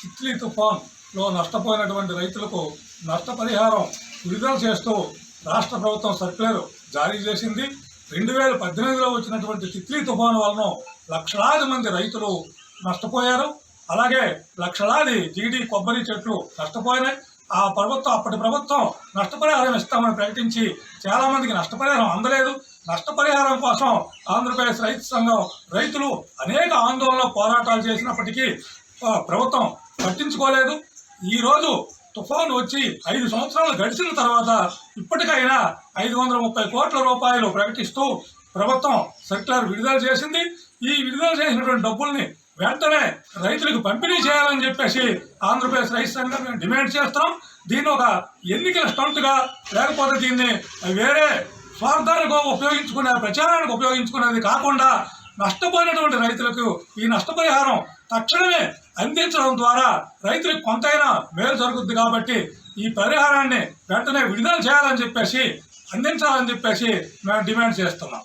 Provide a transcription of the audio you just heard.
తిత్లీ తుఫాన్లో నష్టపోయినటువంటి రైతులకు నష్టపరిహారం విడుదల చేస్తూ రాష్ట్ర ప్రభుత్వం సర్క్యులర్ జారీ చేసింది. రెండు వేల పద్దెనిమిదిలో వచ్చినటువంటి తిత్లీ తుఫాను వలన లక్షలాది మంది రైతులు నష్టపోయారు. అలాగే లక్షలాది జీడి కొబ్బరి చెట్లు నష్టపోయినాయి. ఆ ప్రభుత్వం అప్పటి ప్రభుత్వం నష్టపరిహారం ఇస్తామని ప్రకటించి చాలామందికి నష్టపరిహారం అందలేదు. నష్టపరిహారం కోసం ఆంధ్రప్రదేశ్ రైతు సంఘం రైతులు అనేక ఆందోళన పోరాటాలు చేసినప్పటికీ ప్రభుత్వం పట్టించుకోలేదు. ఈరోజు తుఫాను వచ్చి ఐదు సంవత్సరాలు గడిచిన తర్వాత ఇప్పటికైనా ఐదు వందల ముప్పై కోట్ల రూపాయలు ప్రకటిస్తూ ప్రభుత్వం సర్క్యులర్ విడుదల చేసింది. ఈ విడుదల చేసినటువంటి డబ్బుల్ని వెంటనే రైతులకు పంపిణీ చేయాలని చెప్పేసి ఆంధ్రప్రదేశ్ రైతు సంఘం మేము డిమాండ్ చేస్తాం దీన్ని ఒక ఎన్నికల స్టంట్గా లేకపోతే దీన్ని వేరే స్వార్థానికి ఉపయోగించుకునే ప్రచారానికి ఉపయోగించుకునేది కాకుండా నష్టపోయినటువంటి రైతులకు ఈ నష్టపరిహారం తక్షణమే అందించడం ద్వారా రైతులకు కొంతైనా మేలు జరుగుద్ది కాబట్టి ఈ పరిహారాన్ని వెంటనే విడుదల చేయాలని చెప్పేసి అందించాలని చెప్పేసి మేము డిమాండ్ చేస్తున్నాం.